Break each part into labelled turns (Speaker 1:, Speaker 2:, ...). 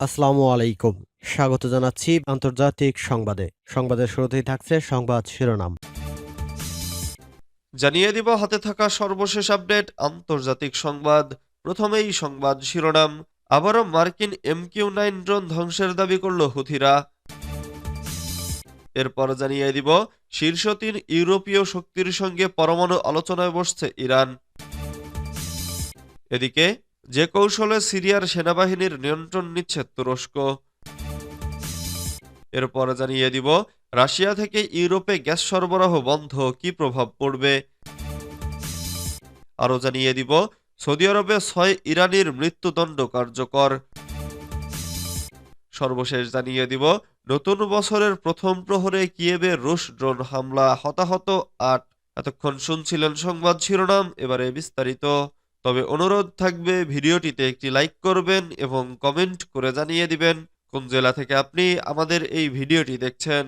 Speaker 1: আসসালামু আলাইকুম। স্বাগত জানাচ্ছি আন্তর্জাতিক সংবাদে। সংবাদের শুরুতেই থাকছে সংবাদ শিরোনাম।
Speaker 2: জানিয়ে দিব, হাতে থাকা সর্বশেষ আপডেট, আন্তর্জাতিক সংবাদ। প্রথমেই সংবাদ শিরোনাম। আবারও মার্কিন এমকিউ নাইন ড্রোন ধ্বংসের দাবি করল হুথিরা। এরপর জানিয়ে দিব, শীর্ষ তিন ইউরোপীয় শক্তির সঙ্গে পরমাণু আলোচনায় বসছে ইরান। এদিকে যে কৌশলে সিরিয়ার সেনাবাহিনীর নিয়ন্ত্রণ নিচ্ছে তুরস্ক। এরপর জানিয়ে দিব, রাশিয়া থেকে ইউরোপে গ্যাস সরবরাহ বন্ধ, কি প্রভাব পড়বে? আরও জানিয়ে দিব, সৌদি আরবে ছয় ইরানির মৃত্যুদণ্ড কার্যকর। সর্বশেষ জানিয়ে দিব, নতুন বছরের প্রথম প্রহরে কিয়েবে রুশ ড্রোন হামলা, হতাহত আট। এতক্ষণ শুনছিলেন সংবাদ শিরোনাম, এবারে বিস্তারিত। তবে অনুরোধ থাকবে ভিডিওটিতে একটি লাইক করবেন এবং কমেন্ট করে জানিয়ে দিবেন কোন জেলা থেকে আপনি আমাদের এই ভিডিওটি দেখছেন।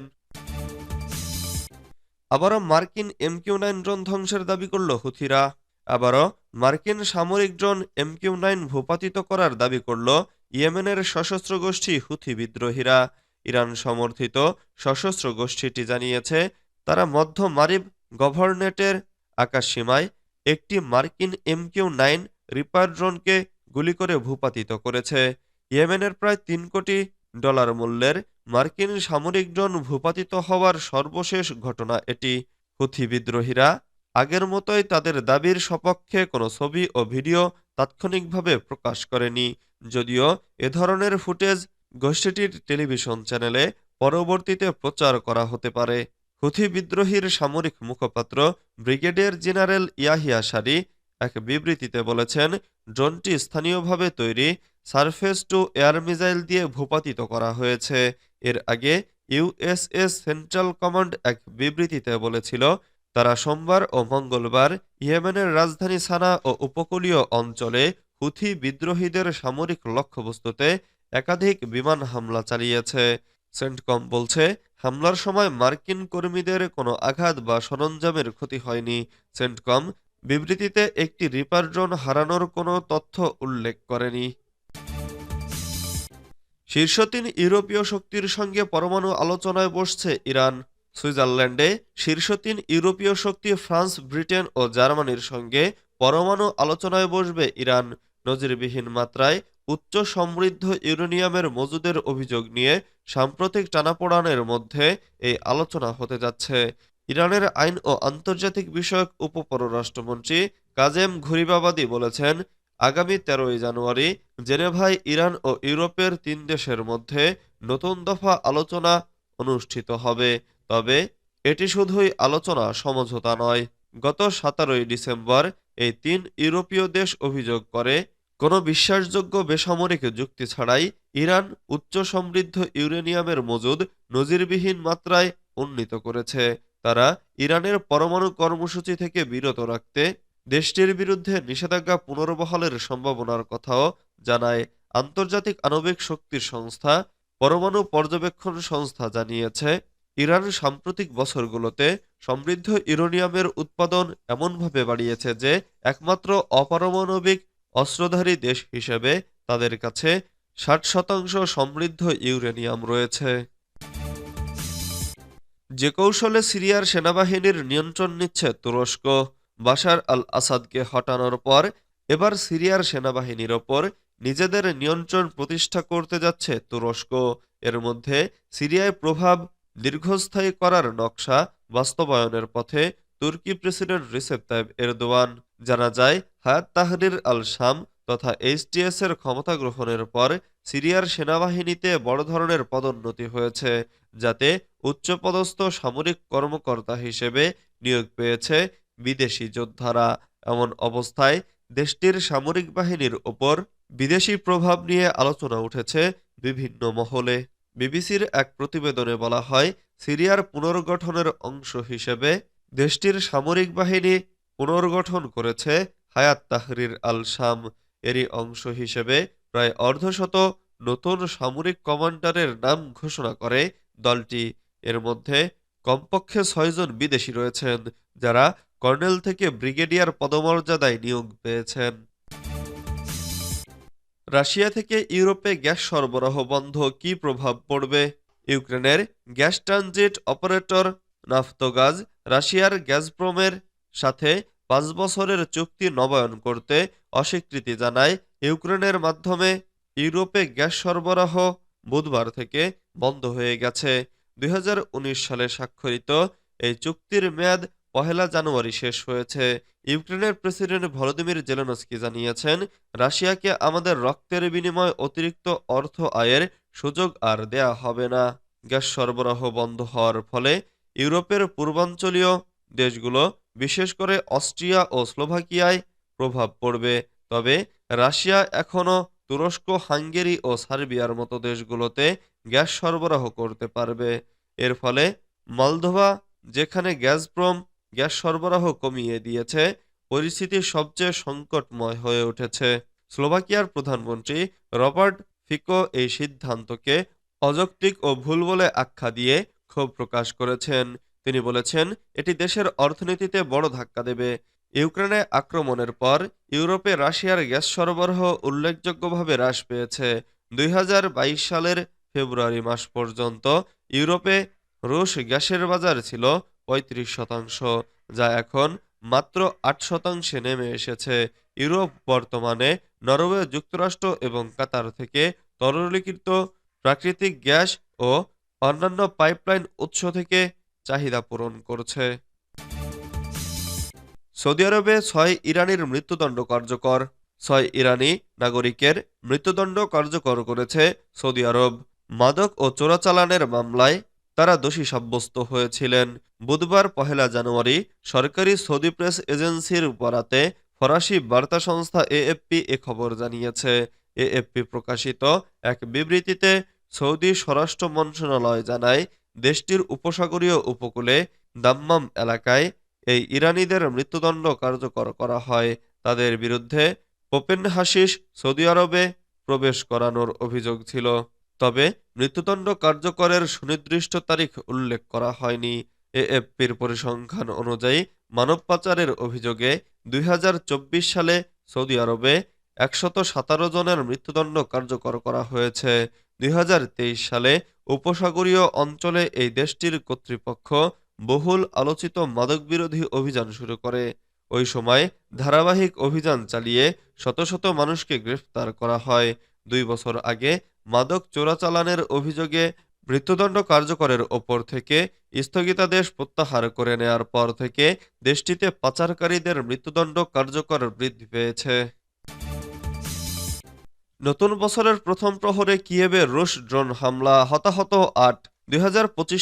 Speaker 2: আবারও মার্কিন এমকিউ নাইন ড্রোন ধ্বংসের দাবি করল হুথিরা। আবারও মার্কিন সামরিক ড্রোন এমকিউ নাইন ভূপাতিত করার দাবি করল ইয়েমেনের সশস্ত্র গোষ্ঠী হুথি বিদ্রোহীরা। ইরান সমর্থিত সশস্ত্র গোষ্ঠীটি জানিয়েছে, তারা মধ্য মারিব গভর্নেটের আকাশসীমায় একটি মার্কিন এমকিউ নাইন রিপার ড্রোনকে গুলি করে ভূপাতিত করেছে। ইয়েমেনের প্রায় তিন কোটি ডলার মূল্যের মার্কিন সামরিক ড্রোন ভূপাতিত হওয়ার সর্বশেষ ঘটনা এটি। হুথি বিদ্রোহীরা আগের মতোই তাদের দাবির সপক্ষে কোনো ছবি ও ভিডিও তাৎক্ষণিকভাবে প্রকাশ করেনি। যদিও এ ধরনের ফুটেজ গোষ্ঠীটির টেলিভিশন চ্যানেলে পরবর্তীতে প্রচার করা হতে পারে। হুথি বিদ্রোহীর সামরিক মুখপাত্র ব্রিগেডিয়ার জেনারেল ইয়াহিয়া সারি এক বিবৃতিতে বলেছেন, ড্রোনটি স্থানীয়ভাবে তৈরি, সারফেস টু এয়ার মিসাইল দিয়ে ভূপাতিত করা হয়েছে। এর আগে ইউএসএস সেন্ট্রাল কমান্ড এক বিবৃতিতে বলেছিল, তারা সোমবার ও মঙ্গলবার ইয়েমেনের রাজধানী সানা ও উপকূলীয় অঞ্চলে হুথি বিদ্রোহীদের সামরিক লক্ষ্যবস্তুতে একাধিক বিমান হামলা চালিয়েছে। সেন্টকম বলছে হামলার সময় মার্কিন কর্মীদের কোনো আঘাত বা সরঞ্জামের ক্ষতি হয়নি। সেন্টকম বিবৃতিতে একটি রিপার ড্রোন হারানোর কোনো তথ্য উল্লেখ করেনি। শীর্ষ তিন ইউরোপীয় শক্তির সঙ্গে পরমাণু আলোচনায় বসছে ইরান। সুইজারল্যান্ডে শীর্ষ তিন ইউরোপীয় শক্তি ফ্রান্স, ব্রিটেন ও জার্মানির সঙ্গে পরমাণু আলোচনায় বসবে ইরান। নজিরবিহীন মাত্রায় উচ্চ সমৃদ্ধ ইউরেনিয়ামের মজুদের অভিযোগ নিয়ে সাম্প্রতিক টানাপোড়ানের মধ্যে এই আলোচনা হতে যাচ্ছে। ইরানের আইন ও আন্তর্জাতিক বিষয়ক উপপররাষ্ট্রমন্ত্রী কাজেম ঘুরিবাবাদি বলেছেন, আগামী তেরোই জানুয়ারি জেনেভায় ইরান ও ইউরোপের তিন দেশের মধ্যে নতুন দফা আলোচনা অনুষ্ঠিত হবে। তবে এটি শুধুই আলোচনা, সমঝোতা নয়। গত সতেরোই ডিসেম্বর এই তিন ইউরোপীয় দেশ অভিযোগ করে কোনো বিশ্বাসযোগ্য বেসামরিক যুক্তি ছাড়াই ইরান উচ্চ সমৃদ্ধ ইউরেনিয়ামের মজুদ নজিরবিহীন মাত্রায় উন্নীত করেছে। তারা ইরানের পরমাণু কর্মসূচি থেকে বিরত রাখতে দেশটির বিরুদ্ধে নিষেধাজ্ঞা পুনর্বহালের সম্ভাবনার কথাও জানায় আন্তর্জাতিক আণবিক শক্তির সংস্থা, পরমাণু পর্যবেক্ষণ সংস্থা জানিয়েছে, ইরান সাম্প্রতিক বছরগুলোতে সমৃদ্ধ ইউরেনিয়ামের উৎপাদন এমনভাবে বাড়িয়েছে যে একমাত্র অপারমাণবিক অস্ত্রধারী দেশ হিসেবে তাদের কাছে ষাট শতাংশ সমৃদ্ধ ইউরেনিয়াম রয়েছে। যে কৌশলে সিরিয়ার সেনাবাহিনীর নিয়ন্ত্রণ নিচ্ছে তুরস্ক, বাশার আল আসাদকে হটানোর পর এবার সিরিয়ার সেনাবাহিনীর ওপর নিজেদের নিয়ন্ত্রণ প্রতিষ্ঠা করতে যাচ্ছে তুরস্ক। এর মধ্যে সিরিয়ায় প্রভাব দীর্ঘস্থায়ী করার নকশা বাস্তবায়নের পথে তুর্কি প্রেসিডেন্ট রিসেপ তাইব এরদোয়ান। জানা যায় হায়াত তাহরির আল শাম তথা এইচটিএস এর ক্ষমতা গ্রহণের পর সিরিয়ার সেনাবাহিনীতে বড় ধরনের পদোন্নতি হয়েছে, যাতে উচ্চপদস্থ সামরিক কর্মকর্তা হিসেবে নিয়োগ পেয়েছে বিদেশি যোদ্ধারা। এমন অবস্থায় দেশটির সামরিক বাহিনীর ওপর বিদেশি প্রভাব নিয়ে আলোচনা উঠেছে বিভিন্ন মহলে। বিবিসির এক প্রতিবেদনে বলা হয়, সিরিয়ার পুনর্গঠনের অংশ হিসেবে দেশটির সামরিক বাহিনী পুনর্গঠন করেছে হায়াত তাহরির আল শাম এরই অংশ হিসেবে প্রায় অর্ধশত নতুন সামরিক কমান্ডারের নাম ঘোষণা করে দলটি। এর মধ্যে কমপক্ষে ছয়জন বিদেশি রয়েছেন, যারা কর্নেল থেকে ব্রিগেডিয়ার পদমর্যাদায় নিয়োগ পেয়েছেন। রাশিয়া থেকে ইউরোপে গ্যাস সরবরাহ বন্ধ, কী প্রভাব পড়বে? ইউক্রেনের গ্যাস ট্রানজিট অপারেটর নাফতোগাজ, রাশিয়ার গ্যাসপ্রমের সাথে পাঁচ বছরের চুক্তি নবায়ন করতে অস্বীকৃতি জানায় ইউক্রেনের মাধ্যমে ইউরোপে গ্যাস সরবরাহ বুধবার থেকে বন্ধ হয়ে গেছে। দুই হাজার উনিশ সালে স্বাক্ষরিত এই চুক্তির মেয়াদ পহেলা জানুয়ারি শেষ হয়েছে। ইউক্রেনের প্রেসিডেন্ট ভলোদিমির জেলেনস্কি জানিয়েছেন, রাশিয়াকে আমাদের রক্তের বিনিময়ে অতিরিক্ত অর্থ আয়ের সুযোগ আর দেয়া হবে না। গ্যাস সরবরাহ বন্ধ হওয়ার ফলে ইউরোপের পূর্বাঞ্চলীয় দেশগুলো বিশেষ করে অস্ট্রিয়া ও স্লোভাকিয়ায় প্রভাব পড়বে। তবে রাশিয়া এখনও তুরস্ক, হাঙ্গেরি ও সার্বিয়ার মতো দেশগুলোতে গ্যাস সরবরাহ করতে পারবে। এর ফলে মলদোভা, যেখানে গ্যাসপ্রম গ্যাস সরবরাহ কমিয়ে দিয়েছে, পরিস্থিতি সবচেয়ে সংকটময় হয়ে উঠেছে। স্লোভাকিয়ার প্রধানমন্ত্রী রবার্ট ফিকো এই সিদ্ধান্তকে অযৌক্তিক ও ভুল বলে আখ্যা দিয়ে ক্ষোভ প্রকাশ করেছেন। তিনি বলেছেন, এটি দেশের অর্থনীতিতে বড় ধাক্কা দেবে। ইউক্রেনে আক্রমণের পর ইউরোপে রাশিয়ার গ্যাস সরবরাহ উল্লেখযোগ্যভাবে হ্রাস পেয়েছে। দুই হাজার বাইশ সালের ফেব্রুয়ারি মাস পর্যন্ত ইউরোপে রুশ গ্যাসের বাজার ছিল পঁয়ত্রিশ শতাংশ, যা এখন মাত্র আট শতাংশে নেমে এসেছে। ইউরোপ বর্তমানে নরওয়ে যুক্তরাষ্ট্র এবং কাতার থেকে তরলীকৃত প্রাকৃতিক গ্যাস ও অন্যান্য পাইপলাইন উৎস থেকে চাহিদা পূরণ করছে। সৌদি আরবে ছয় ইরানির মৃত্যুদণ্ড কার্যকর। ছয় ইরানি নাগরিকের মৃত্যুদণ্ড কার্যকর করেছে সৌদি আরব। মাদক ও চোরাচালানের মামলায় তারা দোষী সাব্যস্ত হয়েছিলেন। বুধবার পহেলা জানুয়ারি সরকারি সৌদি প্রেস এজেন্সির বরাতে ফরাসি বার্তা সংস্থা এএফপি এ খবর জানিয়েছে। এএফপি প্রকাশিত এক বিবৃতিতে সৌদি স্বরাষ্ট্র মন্ত্রণালয় জানায় দেশটির উপসাগরীয় উপকূলে দাম্মাম এলাকায় এই ইরানিদের মৃত্যুদণ্ড কার্যকর করা হয়। তাদের বিরুদ্ধে ওপেন হাসিস সৌদি আরবে প্রবেশ করানোর অভিযোগ ছিল। তবে মৃত্যুদণ্ড কার্যকরের সুনির্দিষ্ট তারিখ উল্লেখ করা হয়নি। এএফপির পরিসংখ্যান অনুযায়ী মানব পাচারের অভিযোগে দুই হাজার চব্বিশ সালে সৌদি আরবে একশত সাতারো জনের মৃত্যুদণ্ড কার্যকর করা হয়েছে। দুই হাজার তেইশ সালে উপসাগরীয় অঞ্চলে এই দেশটির কর্তৃপক্ষ বহুল আলোচিত মাদকবিরোধী অভিযান শুরু করে। ওই সময় ধারাবাহিক অভিযান চালিয়ে শত শত মানুষকে গ্রেফতার করা হয়। দুই বছর আগে মাদক চোরাচালানের অভিযোগে মৃত্যুদণ্ড কার্যকরের ওপর থেকে স্থগিতাদেশ প্রত্যাহার করে নেয়ার পর থেকে দেশটিতে পাচারকারীদের মৃত্যুদণ্ড কার্যকর বৃদ্ধি পেয়েছে। নতুন বছরের প্রথম প্রহরে কিয়েবে রুশ ড্রোন হামলা, হতাহত আট। দুই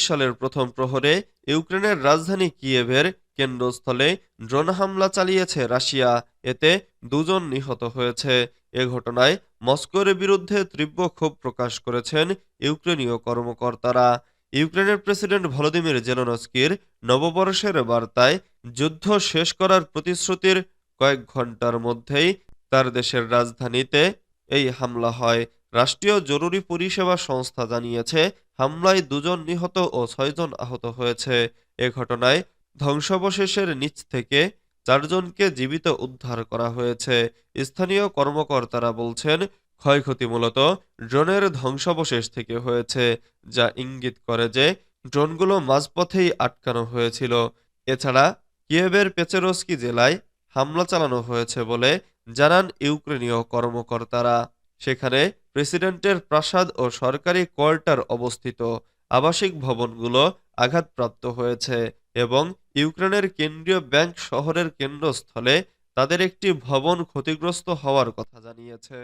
Speaker 2: সালের প্রথম প্রহরে ইউক্রেনের রাজধানী কিয়েভের কেন্দ্রস্থলে ড্রোন হামলা চালিয়েছে রাশিয়া। এতে দুজন নিহত হয়েছে। এ ঘটনায় মস্কোর বিরুদ্ধে তীব্র ক্ষোভ প্রকাশ করেছেন ইউক্রেনীয় কর্মকর্তারা। ইউক্রেনের প্রেসিডেন্ট ভলোদিমির জেলনস্কির নববর্ষের বার্তায় যুদ্ধ শেষ করার প্রতিশ্রুতির কয়েক ঘণ্টার মধ্যেই তার দেশের রাজধানীতে এই হামলা হয়। রাষ্ট্রীয় জরুরি পরিষেবা সংস্থা জানিয়েছে, হামলায় দুজন নিহত ও ছয়জন আহত হয়েছে। এ ঘটনায় ধ্বংসাবশেষের নিচ থেকে চারজনকে জীবিত উদ্ধার করা হয়েছে। স্থানীয় কর্মকর্তারা বলছেন, ক্ষয়ক্ষতি মূলত ড্রোনের ধ্বংসাবশেষ থেকে হয়েছে, যা ইঙ্গিত করে যে ড্রোনগুলো মাঝপথেই আটকানো হয়েছিল। এছাড়া কিয়েভের পেচেরস্কি জেলায় হামলা চালানো হয়েছে বলে জানান ইউক্রেনীয় কর্মকর্তারা। সেখানে প্রেসিডেন্টের প্রাসাদ ও সরকারি কোয়ার্টার অবস্থিত। আবাসিক ভবনগুলো আঘাতপ্রাপ্ত হয়েছে এবং ইউক্রেনের কেন্দ্রীয় ব্যাংক শহরের কেন্দ্রস্থলে তাদের একটি ভবন ক্ষতিগ্রস্ত হওয়ার কথা জানিয়েছে।